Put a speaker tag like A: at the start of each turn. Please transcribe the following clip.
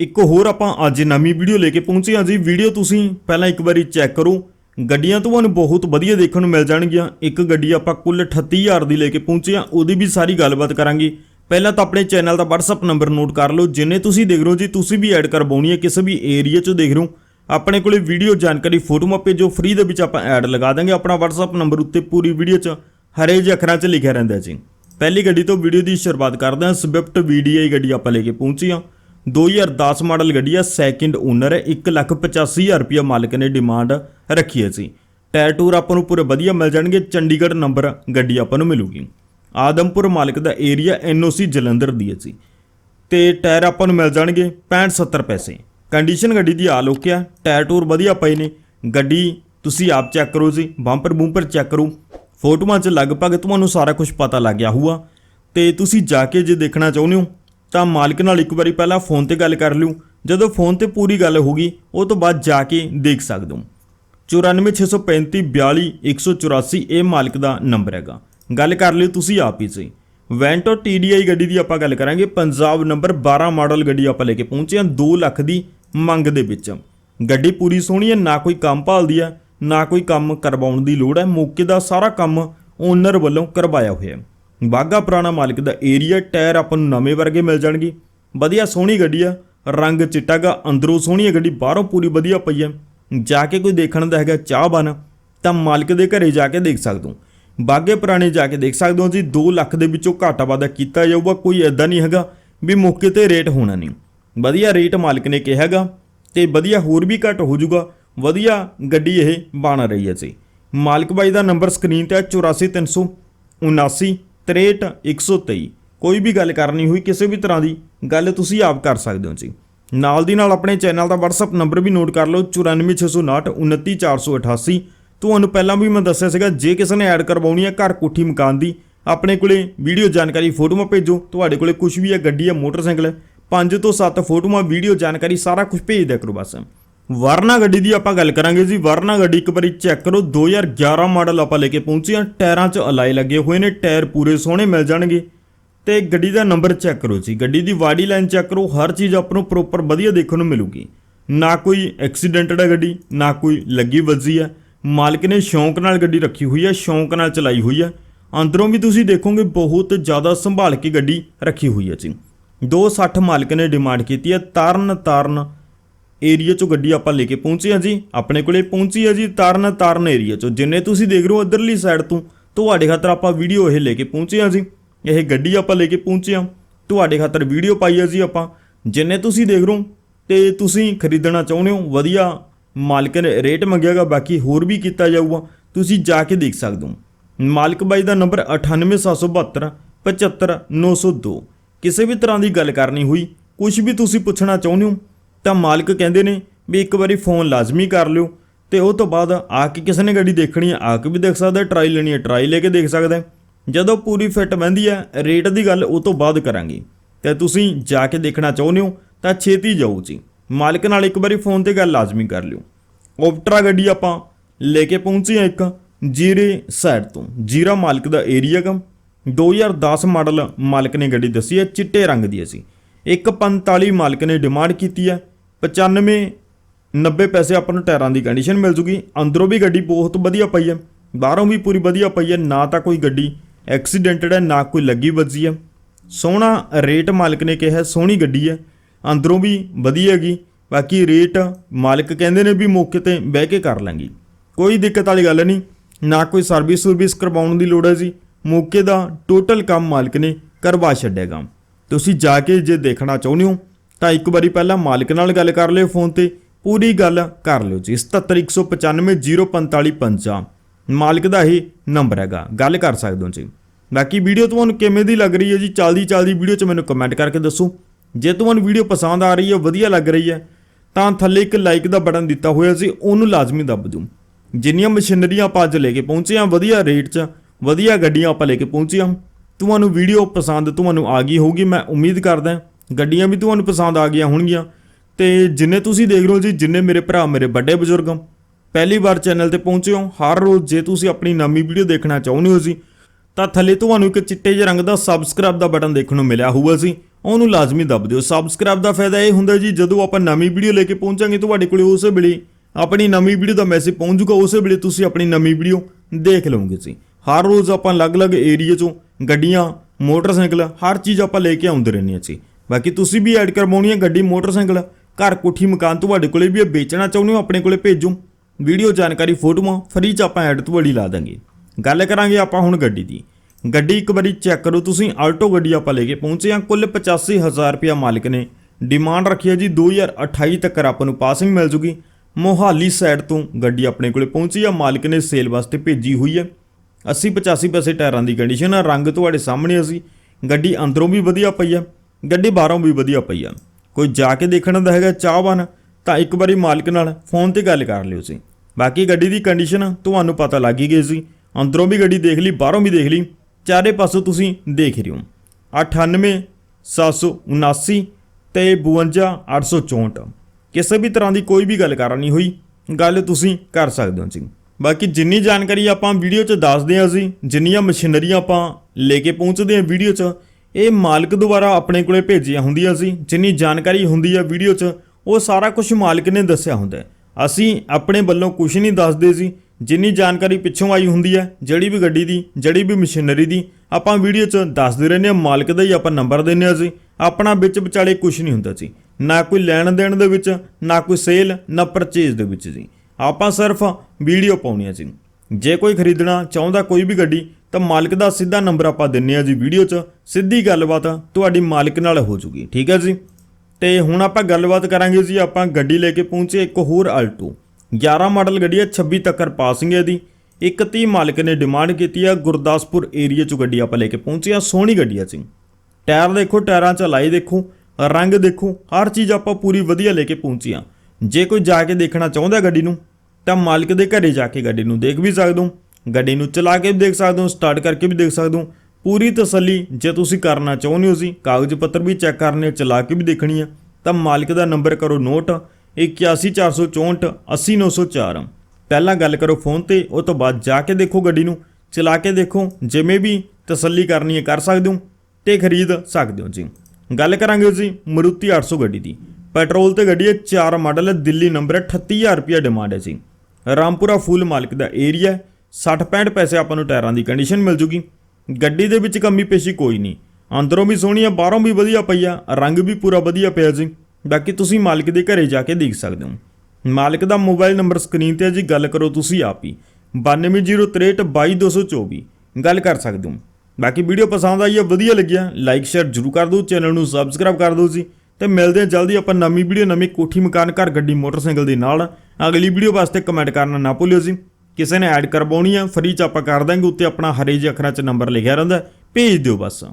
A: ਇੱਕ ਹੋਰ ਆਪਾਂ ਅੱਜ ਨਵੀਂ ਵੀਡੀਓ ਲੈ ਕੇ ਪਹੁੰਚੇ ਹਾਂ ਜੀ। ਵੀਡੀਓ ਤੁਸੀਂ ਪਹਿਲਾਂ ਇੱਕ ਵਾਰੀ ਚੈੱਕ ਕਰੋ। ਗੱਡੀਆਂ ਤੁਹਾਨੂੰ ਬਹੁਤ ਵਧੀਆ ਦੇਖਣ ਨੂੰ ਮਿਲ ਜਾਣਗੀਆਂ। ਇੱਕ ਗੱਡੀ ਆਪਾਂ ਕੁੱਲ 38000 ਦੀ ਲੈ ਕੇ ਪਹੁੰਚੇ ਹਾਂ। ਉਹਦੀ ਵੀ ਸਾਰੀ ਗੱਲਬਾਤ ਕਰਾਂਗੇ। ਪਹਿਲਾਂ ਤਾਂ ਆਪਣੇ ਚੈਨਲ ਦਾ WhatsApp ਨੰਬਰ ਨੋਟ ਕਰ ਲਓ। ਜਿੰਨੇ ਤੁਸੀਂ ਦੇਖ ਰਹੇ ਹੋ ਜੀ, ਤੁਸੀਂ ਵੀ ਐਡ ਕਰਵਾਉਣੀ ਹੈ। ਕਿਸੇ ਵੀ ਏਰੀਆ 'ਚ ਦੇਖ ਰਹੇ ਹੋ। ਆਪਣੇ ਕੋਲੇ ਵੀਡੀਓ ਜਾਣਕਾਰੀ ਫੋਟੋਆਂ ਭੇਜੋ ਫ੍ਰੀ ਦੇ ਵਿੱਚ ਆਪਾਂ ਐਡ ਲਗਾ ਦਾਂਗੇ। ਆਪਣਾ WhatsApp ਨੰਬਰ ਉੱਤੇ ਪੂਰੀ ਵੀਡੀਓ 'ਚ ਹਰੇ ਜਿਹੇ ਅੱਖਰਾਂ 'ਚ ਲਿਖਿਆ ਰਹਿੰਦਾ ਜੀ। ਪਹਿਲੀ ਗੱਡੀ ਤੋਂ ਵੀਡੀਓ ਦੀ ਸ਼ੁਰੂਆਤ ਕਰਦੇ ਹਾਂ। ਸਵਿਫਟ VDI ਗੱਡੀ ਆਪਾਂ ਲੈ ਕੇ ਪਹੁੰਚੀ ਹਾਂ। 2010 ਮਾਡਲ ਗੱਡੀ ਆ ਸੈਕਿੰਡ ਓਨਰ ਹੈ 185000 ਰੁਪਇਆ ਮਾਲਕ ਨੇ ਡਿਮਾਂਡ ਰੱਖੀ ਹੈ ਜੀ। ਟਾਇਰ ਟੂਰ ਆਪਾਂ ਨੂੰ ਪੂਰੇ ਵਧੀਆ ਮਿਲ ਜਾਣਗੇ, ਚੰਡੀਗੜ੍ਹ ਨੰਬਰ ਗੱਡੀ ਆਪਾਂ ਨੂੰ ਮਿਲੂਗੀ। ਆਦਮਪੁਰ ਮਾਲਕ ਦਾ ਏਰੀਆ ਐਨਓਸੀ ਜਲੰਧਰ ਦੀ ਹੈ ਜੀ। ਤੇ ਟਾਇਰ ਆਪਾਂ ਨੂੰ ਮਿਲ ਜਾਣਗੇ 65 70 ਪੈਸੇ। ਕੰਡੀਸ਼ਨ ਗੱਡੀ ਦੀ ਆ ਲੋਕਿਆ ਟਾਇਰ ਟੂਰ ਵਧੀਆ ਪਏ ਨੇ। ਗੱਡੀ ਤੁਸੀਂ ਆਪ ਚੈੱਕ ਕਰੋ ਜੀ ਬੰਪਰ ਬੂੰਪਰ ਚੈੱਕ ਕਰੋ। ਫੋਟੋਆਂ 'ਚ ਲਗਭਗ ਤੁਹਾਨੂੰ ਸਾਰਾ ਕੁਝ ਪਤਾ ਲੱਗ ਗਿਆ ਹੋਊਗਾ। ਤੇ ਤੁਸੀਂ ਜਾ ਕੇ ਜੇ ਦੇਖਣਾ ਚਾਹੁੰਦੇ ਹੋ ਤਾਂ ਮਾਲਕ ਨਾਲ ਇੱਕ ਵਾਰੀ ਪਹਿਲਾਂ ਫੋਨ ਤੇ ਗੱਲ ਕਰ ਲਿਓ। ਜਦੋਂ ਫੋਨ ਤੇ ਪੂਰੀ ਗੱਲ ਹੋਗੀ ਉਹ ਤੋਂ ਬਾਅਦ ਜਾ ਕੇ ਦੇਖ ਸਕਦੇ ਹੋ। 946534 184 ਇਹ ਮਾਲਕ ਦਾ ਨੰਬਰ ਹੈਗਾ। ਗੱਲ ਕਰ ਲਿਓ ਤੁਸੀਂ ਆਪ ਹੀ ਸੀ ਵੈਂਟੋ TDI ਗੱਡੀ ਦੀ ਆਪਾਂ ਗੱਲ ਕਰਾਂਗੇ। ਪੰਜਾਬ ਨੰਬਰ 12 ਮਾਡਲ ਗੱਡੀ ਆਪਾਂ ਲੈ ਕੇ ਪਹੁੰਚੇ ਹਾਂ। 2 ਲੱਖ ਦੀ ਮੰਗ ਦੇ ਵਿੱਚ। ਗੱਡੀ ਪੂਰੀ ਸੋਹਣੀ ਹੈ, ਨਾ ਕੋਈ ਕੰਮ ਭਾਲਦੀ ਹੈ, ਨਾ ਕੋਈ ਕੰਮ ਕਰਵਾਉਣ ਦੀ ਲੋੜ ਹੈ। ਮੌਕੇ ਦਾ ਸਾਰਾ ਕੰਮ ਓਨਰ ਵੱਲੋਂ ਕਰਵਾਇਆ ਹੋਇਆ ਹੈ। ਬਾਗਾ ਪੁਰਾਣਾ ਮਾਲਕ ਦਾ ਏਰੀਆ ਟਾਇਰ ਆਪਾਂ ਨੂੰ ਨਵੇਂ ਵਰਗੇ ਮਿਲ ਜਾਣਗੇ। ਵਧੀਆ ਸੋਹਣੀ ਗੱਡੀ ਆ, ਰੰਗ ਚਿੱਟਾਗਾ ਅੰਦਰੋਂ ਸੋਹਣੀ ਹੈ ਗੱਡੀ, ਬਾਹਰੋਂ ਪੂਰੀ ਵਧੀਆ ਪਈ ਹੈ ਜਾ ਕੇ ਕੋਈ ਦੇਖਣ ਦਾ ਹੈਗਾ ਚਾਹ ਬਣ ਤਾਂ ਮਾਲਕ ਦੇ ਘਰੇ ਜਾ ਕੇ ਦੇਖ ਸਕਦੇ ਹੋ। ਬਾਗੇ ਪੁਰਾਣੇ ਜਾ ਕੇ ਦੇਖ ਸਕਦੇ ਹੋ ਜੀ 2 ਲੱਖ ਦੇ ਵਿੱਚੋਂ ਘਾਟਾ ਵਾਧਾ ਕੀਤਾ ਜਾਊਗਾ, ਕੋਈ ਐਦਾਂ ਨਹੀਂ ਹੈਗਾ ਵੀ ਮੌਕੇ ਤੇ ਰੇਟ ਹੋਣਾ ਨਹੀਂ। ਵਧੀਆ ਰੇਟ ਮਾਲਕ ਨੇ ਕਿਹਾ ਹੈਗਾ, ਤੇ ਵਧੀਆ ਹੋਰ ਵੀ ਘੱਟ ਹੋ ਜਾਊਗਾ, ਵਧੀਆ ਗੱਡੀ ਇਹ ਬਣ ਰਹੀ ਹੈ ਜੀ। ਮਾਲਕ ਬਾਈ ਦਾ ਨੰਬਰ ਸਕਰੀਨ ਤੇ ਹੈ 84379 63123 ਕੋਈ ਵੀ ਗੱਲ ਕਰਨੀ ਹੋਈ ਕਿਸੇ ਵੀ ਤਰ੍ਹਾਂ ਦੀ, ਗੱਲ ਤੁਸੀਂ ਆਪ ਕਰ ਸਕਦੇ ਹੋ ਜੀ। ਨਾਲ ਦੀ ਨਾਲ ਆਪਣੇ ਚੈਨਲ ਦਾ WhatsApp ਨੰਬਰ ਵੀ ਨੋਟ ਕਰ ਲਓ 94659 29488 ਤੁਹਾਨੂੰ ਪਹਿਲਾਂ ਵੀ ਮੈਂ ਦੱਸਿਆ ਸੀਗਾ, ਜੇ ਕਿਸੇ ਨੇ ਐਡ ਕਰਵਾਉਣੀ ਹੈ ਘਰ ਕੋਠੀ ਮਕਾਨ ਦੀ, ਆਪਣੇ ਕੋਲੇ ਵੀਡੀਓ ਜਾਣਕਾਰੀ ਫੋਟੋਆਂ ਭੇਜੋ। ਤੁਹਾਡੇ ਕੋਲੇ ਕੁਝ ਵੀ ਹੈ, ਗੱਡੀ ਹੈ, ਮੋਟਰਸਾਈਕਲ ਹੈ 5 ਤੋਂ 7 ਫੋਟੋਆਂ, ਵੀਡੀਓ ਜਾਣਕਾਰੀ, ਸਾਰਾ ਕੁਝ ਭੇਜ ਦਿਆ ਕਰੋ ਬਸ। ਵਰਨਾ ਗੱਡੀ ਦੀ ਆਪਾਂ ਗੱਲ ਕਰਾਂਗੇ ਜੀ। ਵਰਨਾ ਗੱਡੀ ਇੱਕ ਵਾਰੀ ਚੈੱਕ ਕਰੋ। 2011 ਮਾਡਲ ਆਪਾਂ ਲੈ ਕੇ ਪਹੁੰਚੇ ਹਾਂ। ਟਾਇਰਾਂ 'ਚ ਅਲਾਈ ਲੱਗੇ ਹੋਏ ਨੇ। ਟਾਇਰ ਪੂਰੇ ਸੋਹਣੇ ਮਿਲ ਜਾਣਗੇ। ਤੇ ਗੱਡੀ ਦਾ ਨੰਬਰ ਚੈੱਕ ਕਰੋ ਜੀ। ਗੱਡੀ ਦੀ ਬਾਡੀ ਲਾਈਨ ਚੈੱਕ ਕਰੋ। ਹਰ ਚੀਜ਼ ਆਪਾਂ ਨੂੰ ਪ੍ਰੋਪਰ ਵਧੀਆ ਦੇਖਣ ਨੂੰ ਮਿਲੂਗੀ। ਨਾ ਕੋਈ ਐਕਸੀਡੈਂਟਡ ਹੈ ਗੱਡੀ, ਨਾ ਕੋਈ ਲੱਗੀ ਵੱਜੀ ਹੈ ਮਾਲਕ ਨੇ ਸ਼ੌਂਕ ਨਾਲ ਗੱਡੀ ਰੱਖੀ ਹੋਈ ਹੈ ਸ਼ੌਂਕ ਨਾਲ ਚਲਾਈ ਹੋਈ ਹੈ ਅੰਦਰੋਂ ਵੀ ਤੁਸੀਂ ਦੇਖੋਗੇ ਬਹੁਤ ਜ਼ਿਆਦਾ ਸੰਭਾਲ ਕੇ ਗੱਡੀ ਰੱਖੀ ਹੋਈ ਹੈ ਜੀ। 260 ਮਾਲਕ ਨੇ ਡਿਮਾਂਡ ਕੀਤੀ ਹੈ ਤਾਰਨ ਤਾਰਨ ਏਰੀਆ ਚੋਂ ਗੱਡੀ ਆਪਾਂ ਲੈ ਕੇ ਪਹੁੰਚੇ ਹਾਂ ਜੀ। ਆਪਣੇ ਕੋਲੇ ਪਹੁੰਚੀ ਹੈ ਜੀ ਤਾਰਨ ਤਾਰਨ ਏਰੀਆ ਚੋਂ। ਜਿੰਨੇ ਤੁਸੀਂ ਦੇਖ ਰਹੇ ਹੋ ਇਧਰਲੀ ਸਾਈਡ ਤੋਂ, ਤੁਹਾਡੇ ਖਾਤਰ ਆਪਾਂ ਵੀਡੀਓ ਇਹ ਲੈ ਕੇ ਪਹੁੰਚੇ ਹਾਂ ਜੀ। ਇਹ ਗੱਡੀ ਆਪਾਂ ਲੈ ਕੇ ਪਹੁੰਚੇ ਹਾਂ। ਤੁਹਾਡੇ ਖਾਤਰ ਵੀਡੀਓ ਪਾਈ ਹੈ ਜੀ ਆਪਾਂ। ਜਿੰਨੇ ਤੁਸੀਂ ਦੇਖ ਰਹੇ ਹੋ ਤੇ ਤੁਸੀਂ ਖਰੀਦਣਾ ਚਾਹੁੰਦੇ ਹੋ, ਵਧੀਆ ਮਾਲਕ ਨੇ ਰੇਟ ਮੰਗਿਆਗਾ ਬਾਕੀ ਹੋਰ ਵੀ ਕੀਤਾ ਜਾਊਗਾ, ਤੁਸੀਂ ਜਾ ਕੇ ਦੇਖ ਸਕਦੇ ਹੋ। ਮਾਲਕ ਬਾਈ ਦਾ ਨੰਬਰ 98772 75902 ਕਿਸੇ ਵੀ ਤਰ੍ਹਾਂ ਦੀ ਗੱਲ ਕਰਨੀ ਹੋਈ ਕੁਝ ਵੀ ਤੁਸੀਂ ਪੁੱਛਣਾ ਚਾਹੁੰਦੇ ਹੋ ਤਾਂ ਮਾਲਕ ਕਹਿੰਦੇ ਨੇ ਵੀ ਇੱਕ ਵਾਰੀ ਫੋਨ ਲਾਜ਼ਮੀ ਕਰ ਲਿਓ ਤੇ ਉਹ ਤੋਂ ਬਾਅਦ ਆ ਕੇ ਕਿਸੇ ਨੇ ਗੱਡੀ ਦੇਖਣੀ ਹੈ ਆ ਕੇ ਵੀ ਦੇਖ ਸਕਦਾ, ਟਰਾਈ ਲੈਣੀ ਹੈ ਟਰਾਈ ਲੈ ਕੇ ਦੇਖ ਸਕਦਾ। ਜਦੋਂ ਪੂਰੀ ਫਿੱਟ ਬਹਿੰਦੀ ਹੈ ਰੇਟ ਦੀ ਗੱਲ ਉਹ ਤੋਂ ਬਾਅਦ ਕਰਾਂਗੇ। ਤੇ ਤੁਸੀਂ ਜਾ ਕੇ ਦੇਖਣਾ ਚਾਹੁੰਦੇ ਹੋ ਤਾਂ ਛੇਤੀ ਜਾਓ ਜੀ। ਮਾਲਕ ਨਾਲ ਇੱਕ ਵਾਰੀ ਫੋਨ ਤੇ ਗੱਲ ਲਾਜ਼ਮੀ ਕਰ ਲਿਓ। ਓਪਟਰਾ ਗੱਡੀ ਆਪਾਂ ਲੈ ਕੇ ਪਹੁੰਚੇ ਹਾਂ ਇੱਕ ਜੀਰੇ ਸਾਈਡ ਤੋਂ। ਜੀਰਾ ਮਾਲਕ ਦਾ ਏਰੀਆ ਕਮ। 2010 ਮਾਡਲ ਮਾਲਕ ਨੇ ਗੱਡੀ ਦੱਸੀ ਹੈ ਚਿੱਟੇ ਰੰਗ ਦੀ ਅਸੀਂ 145 ਮਾਲਕ ਨੇ ਡਿਮਾਂਡ ਕੀਤੀ ਹੈ। 95 90 ਪੈਸੇ ਆਪਾਂ ਨੂੰ ਟਾਇਰਾਂ ਦੀ ਕੰਡੀਸ਼ਨ ਮਿਲ ਜੂਗੀ। ਅੰਦਰੋਂ ਵੀ ਗੱਡੀ ਬਹੁਤ ਵਧੀਆ ਪਈ ਹੈ। ਬਾਹਰੋਂ ਵੀ ਪੂਰੀ ਵਧੀਆ ਪਈ ਹੈ। ਨਾ ਤਾਂ ਕੋਈ ਗੱਡੀ ਐਕਸੀਡੈਂਟਡ ਹੈ, ਨਾ ਕੋਈ ਲੱਗੀ ਵੱਜੀ ਹੈ। ਸੋਹਣਾ ਰੇਟ ਮਾਲਕ ਨੇ ਕਿਹਾ, ਸੋਹਣੀ ਗੱਡੀ ਹੈ। ਅੰਦਰੋਂ ਵੀ ਵਧੀਆ ਹੈਗੀ। ਬਾਕੀ ਰੇਟ ਮਾਲਕ ਕਹਿੰਦੇ ਨੇ ਵੀ ਮੌਕੇ ਤੇ ਬਹਿ ਕੇ ਕਰ ਲਾਂਗੇ। ਕੋਈ ਦਿੱਕਤ ਵਾਲੀ ਗੱਲ ਨਹੀਂ। ਨਾ ਕੋਈ ਸਰਵਿਸ ਸਰਵਿਸ ਕਰਵਾਉਣ ਦੀ ਲੋੜ ਹੈ ਜੀ। ਮੌਕੇ ਦਾ ਟੋਟਲ ਕੰਮ ਮਾਲਕ ਨੇ ਕਰਵਾ ਛੱਡੇਗਾ ਤੁਸੀਂ ਜਾ ਕੇ ਜੇ ਦੇਖਣਾ ਚਾਹੁੰਦੇ ਹੋ, ਤਾਂ ਇੱਕ ਵਾਰੀ ਪਹਿਲਾਂ ਮਾਲਕ ਨਾਲ ਗੱਲ ਕਰ ਲਿਓ ਫੋਨ ਤੇ। ਪੂਰੀ ਗੱਲ ਕਰ ਲਿਓ ਜੀ। 7719054550 ਮਾਲਕ ਦਾ ਇਹ ਨੰਬਰ ਹੈਗਾ। ਗੱਲ ਕਰ ਸਕਦੇ ਹੋ ਜੀ। ਬਾਕੀ ਵੀਡੀਓ ਤੁਹਾਨੂੰ ਕਿਵੇਂ ਦੀ ਲੱਗ ਰਹੀ ਹੈ ਜੀ? ਚੱਲਦੀ ਚੱਲਦੀ ਵੀਡੀਓ 'ਚ ਮੈਨੂੰ ਕਮੈਂਟ ਕਰਕੇ ਦੱਸੋ। ਜੇ ਤੁਹਾਨੂੰ ਵੀਡੀਓ ਪਸੰਦ ਆ ਰਹੀ ਹੈ, ਵਧੀਆ ਲੱਗ ਰਹੀ ਹੈ, ਤਾਂ ਥੱਲੇ ਇੱਕ ਲਾਈਕ ਦਾ ਬਟਨ ਦਿੱਤਾ ਹੋਇਆ ਸੀ, ਉਹਨੂੰ ਲਾਜ਼ਮੀ ਦੱਬ ਦਿਓ। ਜਿੰਨੀਆਂ ਮਸ਼ੀਨਰੀਆਂ ਆਪਾਂ ਅੱਜ ਲੈ ਕੇ ਪਹੁੰਚੇ ਹਾਂ, ਵਧੀਆ ਰੇਟ 'ਚ, ਵਧੀਆ ਗੱਡੀਆਂ ਆਪਾਂ ਲੈ ਕੇ ਪਹੁੰਚੇ ਹਾਂ। ਤੁਹਾਨੂੰ ਵੀਡੀਓ ਪਸੰਦ ਤੁਹਾਨੂੰ ਆ ਗਈ ਹੋਊਗੀ, ਮੈਂ ਉਮੀਦ ਕਰਦਾ ਗੱਡੀਆਂ ਵੀ ਤੁਹਾਨੂੰ ਪਸੰਦ ਆ ਗਈਆਂ ਹੋਣਗੀਆਂ। ਤੇ ਜਿੰਨੇ ਤੁਸੀਂ ਦੇਖ ਰਹੇ ਹੋ ਜੀ, ਜਿੰਨੇ ਮੇਰੇ ਭਰਾ, ਮੇਰੇ ਵੱਡੇ ਬਜ਼ੁਰਗ, ਪਹਿਲੀ ਵਾਰ ਚੈਨਲ ਤੇ ਪਹੁੰਚੇ ਹੋ, ਹਰ ਰੋਜ਼ ਜੇ ਤੁਸੀਂ ਆਪਣੀ ਨਵੀਂ ਵੀਡੀਓ ਦੇਖਣਾ ਚਾਹੁੰਦੇ ਹੋ ਜੀ, ਤਾਂ ਥੱਲੇ ਤੁਹਾਨੂੰ ਇੱਕ ਚਿੱਟੇ ਜਿਹੇ ਰੰਗ ਦਾ ਸਬਸਕ੍ਰਾਈਬ ਦਾ ਬਟਨ ਦੇਖਣ ਨੂੰ ਮਿਲਿਆ ਹੋਊਗਾ ਸੀ ਉਹਨੂੰ ਲਾਜ਼ਮੀ ਦੱਬ ਦਿਓ। ਸਬਸਕ੍ਰਾਈਬ ਦਾ ਫਾਇਦਾ ਇਹ ਹੁੰਦਾ ਜੀ, ਜਦੋਂ ਆਪਾਂ ਨਵੀਂ ਵੀਡੀਓ ਲੈ ਕੇ ਪਹੁੰਚਾਂਗੇ, ਤੁਹਾਡੇ ਕੋਲੇ ਉਸੇ ਵੇਲੇ ਆਪਣੀ ਨਵੀਂ ਵੀਡੀਓ ਦਾ ਮੈਸੇਜ ਪਹੁੰਚੂਗਾ ਉਸੇ ਵੇਲੇ ਤੁਸੀਂ ਆਪਣੀ ਨਵੀਂ ਵੀਡੀਓ ਦੇਖ ਲਓਗੇ ਜੀ। ਹਰ ਰੋਜ਼ ਆਪਾਂ ਅਲੱਗ-ਅਲੱਗ ਏਰੀਆ ਚੋਂ ਗੱਡੀਆਂ, ਮੋਟਰਸਾਈਕਲ, ਹਰ ਚੀਜ਼ ਆਪਾਂ ਲੈ ਕੇ ਆਉਂਦੇ ਰਹਿੰਦੇ ਹਾਂ ਜੀ। ਬਾਕੀ ਤੁਸੀਂ ਵੀ ਐਡ ਕਰਵਾਉਣੀ ਹੈ ਗੱਡੀ, ਮੋਟਰਸਾਈਕਲ, ਘਰ, ਕੋਠੀ, ਮਕਾਨ ਤੁਹਾਡੇ ਕੋਲੇ ਵੀ ਇਹ ਵੇਚਣਾ ਚਾਹੁੰਦੇ ਹੋ, ਆਪਣੇ ਕੋਲੇ ਭੇਜੋ। ਵੀਡੀਓ ਜਾਣਕਾਰੀ, ਫੋਟੋਆਂ, ਫਰੀ ਚ ਆਪਾਂ ਐਡ ਤੁਹਾਡੀ ਲਾ ਦਾਂਗੇ। ਗੱਲ ਕਰਾਂਗੇ ਆਪਾਂ ਹੁਣ ਗੱਡੀ ਦੀ। ਗੱਡੀ ਇੱਕ ਵਾਰੀ ਚੈੱਕ ਕਰੋ ਤੁਸੀਂ, ਆਲਟੋ ਗੱਡੀ ਆਪਾਂ ਲੈ ਕੇ ਪਹੁੰਚੇ ਹਾਂ, ਕੁੱਲ 85000 ਰੁਪਇਆ ਮਾਲਕ ਨੇ ਡਿਮਾਂਡ ਰੱਖੀ ਹੈ ਜੀ 2028 ਤੱਕ ਆਪਾਂ ਨੂੰ ਪਾਸਿੰਗ ਮਿਲ ਜੂਗੀ। ਮੋਹਾਲੀ ਸਾਈਡ ਤੋਂ ਗੱਡੀ ਆਪਣੇ ਕੋਲੇ ਪਹੁੰਚੀ ਆ ਮਾਲਕ ਨੇ ਸੇਲ ਵਾਸਤੇ ਭੇਜੀ ਹੋਈ ਹੈ। 80 85 ਪੈਸੇ ਟਾਇਰਾਂ ਦੀ ਕੰਡੀਸ਼ਨ ਆ, ਰੰਗ ਤੁਹਾਡੇ ਸਾਹਮਣੇ ਅਸੀਂ ਗੱਡੀ ਅੰਦਰੋਂ ਵੀ ਵਧੀਆ ਪਈ ਆ, ਗੱਡੀ ਬਾਹਰੋਂ ਵੀ ਵਧੀਆ ਪਈ ਆ। ਕੋਈ ਜਾ ਕੇ ਦੇਖਣ ਦਾ ਹੈਗਾ ਚਾਹਵਾਨ, ਤਾਂ ਇੱਕ ਵਾਰੀ ਮਾਲਕ ਨਾਲ ਫੋਨ ਤੇ ਗੱਲ ਕਰ ਲਿਓ ਸੀ। ਬਾਕੀ ਗੱਡੀ ਦੀ ਕੰਡੀਸ਼ਨ ਤੁਹਾਨੂੰ ਪਤਾ ਲੱਗ ਹੀ ਗਈ ਸੀ। ਅੰਦਰੋਂ ਵੀ ਗੱਡੀ ਦੇਖ ਲਈ, ਬਾਹਰੋਂ ਵੀ ਦੇਖ ਲਈ। ਚਾਰੇ ਪਾਸੋਂ ਤੁਸੀਂ ਦੇਖ ਰਹੇ ਹੋ। 98 779 ਤੇ 52 864 ਕਿਸੇ ਵੀ ਤਰ੍ਹਾਂ ਦੀ ਕੋਈ ਵੀ ਗੱਲ ਕਰਨੀ ਹੋਈ, ਗੱਲ ਤੁਸੀਂ ਕਰ ਸਕਦੇ ਹੋ ਜੀ। ਬਾਕੀ ਜਿੰਨੀ ਜਾਣਕਾਰੀ ਆਪਾਂ ਵੀਡੀਓ 'ਚ ਦੱਸਦੇ ਹਾਂ ਅਸੀਂ, ਜਿੰਨੀਆਂ ਮਸ਼ੀਨਰੀਆਂ ਆਪਾਂ ਲੈ ਕੇ ਪਹੁੰਚਦੇ ਹਾਂ ਵੀਡੀਓ 'ਚ, ਇਹ ਮਾਲਕ ਦੁਆਰਾ ਆਪਣੇ ਕੋਲੇ ਭੇਜੀਆਂ ਹੁੰਦੀਆਂ ਸੀ। ਜਿੰਨੀ ਜਾਣਕਾਰੀ ਹੁੰਦੀ ਆ ਵੀਡੀਓ 'ਚ, ਉਹ ਸਾਰਾ ਕੁਝ ਮਾਲਕ ਨੇ ਦੱਸਿਆ ਹੁੰਦਾ ਅਸੀਂ ਆਪਣੇ ਵੱਲੋਂ ਕੁਝ ਨਹੀਂ ਦੱਸਦੇ ਸੀ। ਜਿੰਨੀ ਜਾਣਕਾਰੀ ਪਿੱਛੋਂ ਆਈ ਹੁੰਦੀ ਹੈ, ਜਿਹੜੀ ਵੀ ਗੱਡੀ ਦੀ, ਜਿਹੜੀ ਵੀ ਮਸ਼ੀਨਰੀ ਦੀ, ਆਪਾਂ ਵੀਡੀਓ 'ਚ ਦੱਸਦੇ ਰਹਿੰਦੇ ਹਾਂ। ਮਾਲਕ ਦਾ ਹੀ ਆਪਾਂ ਨੰਬਰ ਦਿੰਦੇ ਹਾਂ ਜੀ ਆਪਣਾ ਵਿੱਚ ਵਿਚਾਲੇ ਕੁਝ ਨਹੀਂ ਹੁੰਦਾ ਸੀ। ਨਾ ਕੋਈ ਲੈਣ ਦੇਣ ਦੇ ਵਿੱਚ, ਨਾ ਕੋਈ ਸੇਲ, ਨਾ ਪਰਚੇਜ਼ ਦੇ ਵਿੱਚ ਜੀ ਆਪਾਂ ਸਿਰਫ ਵੀਡੀਓ ਪਾਉਣੀ ਆ ਜੀ। ਜੇ ਕੋਈ ਖਰੀਦਣਾ ਚਾਹੁੰਦਾ ਕੋਈ ਵੀ ਗੱਡੀ, ਤਾਂ ਮਾਲਕ ਦਾ ਸਿੱਧਾ ਨੰਬਰ ਆਪਾਂ ਦਿੰਨੇ ਆ ਜੀ ਵੀਡੀਓ 'ਚ। ਸਿੱਧੀ ਗੱਲਬਾਤ ਤੁਹਾਡੀ ਮਾਲਕ ਨਾਲ ਹੋ ਜੂਗੀ, ਠੀਕ ਹੈ ਜੀ? ਤੇ ਹੁਣ ਆਪਾਂ ਗੱਲਬਾਤ ਕਰਾਂਗੇ ਜੀ, ਆਪਾਂ ਗੱਡੀ ਲੈ ਕੇ ਪਹੁੰਚੇ ਇੱਕ ਹੋਰ ਆਲਟੋ 11 ਮਾਡਲ ਗੱਡੀ ਹੈ 26 ਤੱਕ ਪਾਸਿੰਗ ਹੈ ਦੀ 31 ਮਾਲਕ ਨੇ ਡਿਮਾਂਡ ਕੀਤੀ ਆ, ਗੁਰਦਾਸਪੁਰ ਏਰੀਆ 'ਚ ਗੱਡੀ ਆਪਾਂ ਲੈ ਕੇ ਪਹੁੰਚੇ ਆ, ਸੋਹਣੀ ਗੱਡੀ ਹੈ ਜੀ। ਟਾਇਰ ਦੇਖੋ, ਟਾਇਰਾਂ 'ਚ ਲਾਈ ਦੇਖੋ, ਰੰਗ ਦੇਖੋ, ਹਰ ਚੀਜ਼ ਆਪਾਂ ਪੂਰੀ ਵਧੀਆ ਲੈ ਕੇ ਪਹੁੰਚੇ ਆ। ਜੇ ਕੋਈ ਜਾ ਕੇ ਦੇਖਣਾ ਚਾਹੁੰਦਾ ਗੱਡੀ ਨੂੰ ਤਾਂ ਮਾਲਕ ਦੇ ਘਰੇ ਜਾ ਕੇ ਗੱਡੀ ਨੂੰ ਦੇਖ ਵੀ ਸਕਦੇ। ਹੋ ਗੱਡੀ ਨੂੰ ਚਲਾ ਕੇ ਵੀ ਦੇਖ ਸਕਦੇ ਹੋ ਸਟਾਰਟ ਕਰਕੇ ਵੀ ਦੇਖ ਸਕਦੇ। ਹੋ ਪੂਰੀ ਤਸੱਲੀ ਜੇ ਤੁਸੀਂ ਕਰਨਾ ਚਾਹੁੰਦੇ ਹੋ ਸੀ ਕਾਗਜ਼ ਪੱਤਰ ਵੀ ਚੈੱਕ ਕਰਨੇ ਚਲਾ ਕੇ ਵੀ ਦੇਖਣੀ ਆ, ਤਾਂ ਮਾਲਕ ਦਾ ਨੰਬਰ ਕਰੋ ਨੋਟ 81464 80904 ਪਹਿਲਾਂ ਗੱਲ ਕਰੋ ਫੋਨ ਤੇ, ਉਹ ਤੋਂ ਬਾਅਦ ਜਾ ਕੇ ਦੇਖੋ ਗੱਡੀ ਨੂੰ। ਚਲਾ ਕੇ ਦੇਖੋ, ਜਿਵੇਂ ਵੀ ਤਸੱਲੀ ਕਰਨੀ ਹੈ, ਕਰ ਸਕਦੇ ਹੋ ਤੇ ਖਰੀਦ ਸਕਦੇ ਹੋ ਜੀ। ਗੱਲ ਕਰਾਂਗੇ ਜੀ ਮਰੂਤੀ 800 ਗੱਡੀ ਦੀ। ਪੈਟਰੋਲ ਤੇ ਗੱਡੀ ਹੈ 4 ਮਾਡਲ ਹੈ, ਦਿੱਲੀ ਨੰਬਰ ਹੈ 38000 ਰੁਪਿਆ ਡਿਮਾਂਡ ਹੈ ਜੀ। ਰਾਮਪੁਰਾ ਫੁੱਲ ਮਾਲਕ ਦਾ ਏਰੀਆ 60 65 ਪੈਸੇ ਆਪਾਂ ਨੂੰ ਟਾਇਰਾਂ ਦੀ ਕੰਡੀਸ਼ਨ ਮਿਲ ਜੂਗੀ। ਗੱਡੀ ਦੇ ਵਿੱਚ ਕਮੀ ਪੇਸ਼ੀ ਕੋਈ ਨਹੀਂ। ਅੰਦਰੋਂ ਵੀ ਸੋਹਣੀ ਆ ਬਾਹਰੋਂ ਵੀ ਵਧੀਆ ਪਈ ਆ ਰੰਗ ਵੀ ਪੂਰਾ ਵਧੀਆ ਪਿਆ ਜੀ। ਬਾਕੀ ਤੁਸੀਂ ਮਾਲਕ ਦੇ ਘਰੇ ਜਾ ਕੇ ਦੇਖ ਸਕਦੇ ਹੋ। ਮਾਲਕ ਦਾ ਮੋਬਾਈਲ ਨੰਬਰ ਸਕਰੀਨ ਤੇ ਹੈ ਜੀ, ਗੱਲ ਕਰੋ ਤੁਸੀਂ ਆਪ ਹੀ। 9203222224 ਗੱਲ ਕਰ ਸਕਦੇ ਹੋ। ਬਾਕੀ ਵੀਡੀਓ ਪਸੰਦ ਆਈ ਹੈ, ਵਧੀਆ ਲੱਗਿਆ ਲਾਈਕ ਸ਼ੇਅਰ ਜਰੂਰ ਕਰ ਦਿਓ, ਚੈਨਲ ਨੂੰ ਸਬਸਕ੍ਰਾਈਬ ਕਰ ਦਿਓ ਜੀ। ਤੇ ਮਿਲਦੇ ਹਾਂ ਜਲਦੀ ਆਪਾਂ ਨਵੀਂ ਵੀਡੀਓ, ਨਵੀਂ ਕੋਠੀ ਮਕਾਨ, ਘਰ ਗੱਡੀ, ਮੋਟਰਸਾਈਕਲ ਦੇ ਨਾਲ। ਅਗਲੀ ਵੀਡੀਓ ਵਾਸਤੇ ਕਮੈਂਟ ਕਰਨਾ ਨਾ ਭੁੱਲਿਓ ਜੀ। ਕਿਸੇ ਨੇ ਐਡ ਕਰਵਾਉਣੀ ਆ, ਫਰੀ ਚ ਆਪਾਂ ਕਰ ਦਾਂਗੇ, ਉੱਤੇ ਆਪਣਾ ਹਰੇ ਜਿਹੇ ਅੱਖਰਾਂ 'ਚ ਨੰਬਰ ਲਿਖਿਆ ਰਹਿੰਦਾ ਭੇਜ ਦਿਓ ਬਸ।